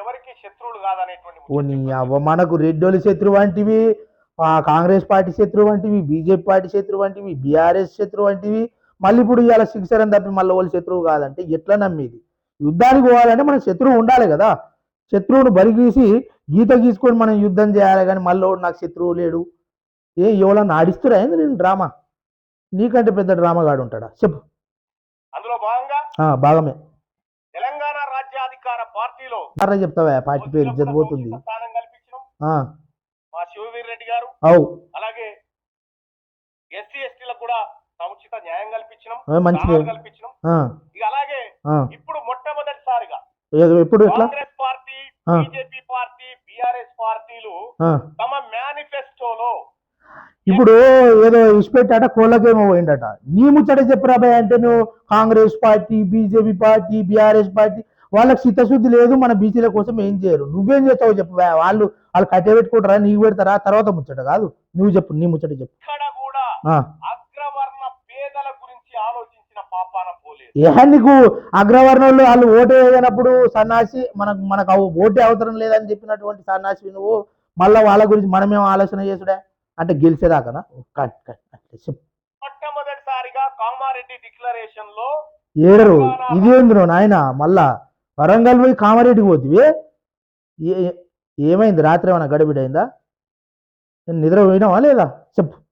ఎవరికి శత్రువులు కాదనేటువంటి మనకు రెడ్డోలి శత్రువు వంటివి ఆ కాంగ్రెస్ పార్టీ శత్రువు వంటివి బీజేపీ పార్టీ శత్రువు వంటివి బీఆర్ఎస్ శత్రువు వంటివి మళ్ళీ ఇప్పుడు ఇవాళ శిక్షణ తప్పి మళ్ళీ వాళ్ళు శత్రువు కాదంటే ఎట్లా నమ్మేది? యుద్ధానికి పోవాలంటే మన శత్రువు ఉండాలి కదా. శత్రువును బలి గీసి గీత గీసుకొని మనం యుద్ధం చేయాలి కానీ మళ్ళీ నాకు శత్రువు లేడు. ఏ ఎవరన్నా ఆడిస్తురా? ఏంది నేను డ్రామా? నీకంటే పెద్ద డ్రామాగాడు ఉంటాడా? చెప్పు. అందులో భాగంగా? భాగమే. అట్లా చెప్తావా? పార్టీ పేరు ఇజ్జత్ పోతుంది. సముచిత స్థానం కల్పించడం ఆ, మా శివవీర్ రెడ్డి గారు. అవు. అలాగే ఎస్సీ ఎస్టీలకు కూడా సముచిత న్యాయం కల్పించడం కల్పించడం ఆ, ఇక అలాగే. ఇప్పుడు మొట్టమొదటిసారిగా ఎట్లా? Congress party. BJP party BRS పార్టీలు. తమ మేనిఫెస్టోలో ఇప్పుడు ఏదో ఇష్టపెట్టాట కోళ్ళకేమో పోయిండట. నీ ముచ్చట చెప్పురా భయ్ అంటే నువ్వు Congress party BJP party BRS party వాళ్ళకి చిత్తశుద్ధి లేదు మన బీసీల కోసం ఏం చేయరు. నువ్వేం చేస్తావు చెప్పు. వాళ్ళు వాళ్ళు కట్టే పెట్టుకుంటారా నీకు పెడతారా తర్వాత ముచ్చట కాదు. నువ్వు చెప్పు నీ ముచ్చట చెప్పు. ఇక్కడ కూడా ఆ. అగ్రవర్ణ పేదల గురించి ఆలోచించిన పాపాన పోలేదు. ఏ నీకు అగ్రవర్ణంలో వాళ్ళు ఓటు వేయనప్పుడు సన్నాసి మనకు మనకు ఓటే అవసరం లేదని చెప్పినటువంటి సన్నాసి నువ్వు మళ్ళీ వాళ్ళ గురించి మనమేం ఆలోచన చేసుడే? అంటే గెలిచేదాకనా? కట్ కట్ మొట్టమొదటిసారిగా కామారెడ్డి డిక్లరేషన్లో ఏడరు ఇదేంద్రో నాయన మళ్ళా వరంగల్ పోయి కామారెడ్డికి పోతివి? ఏ- ఏమైంది? రాత్రి ఏమైనా గడబిడైందా? నిద్ర పోయినావా లేదా? చెప్పు.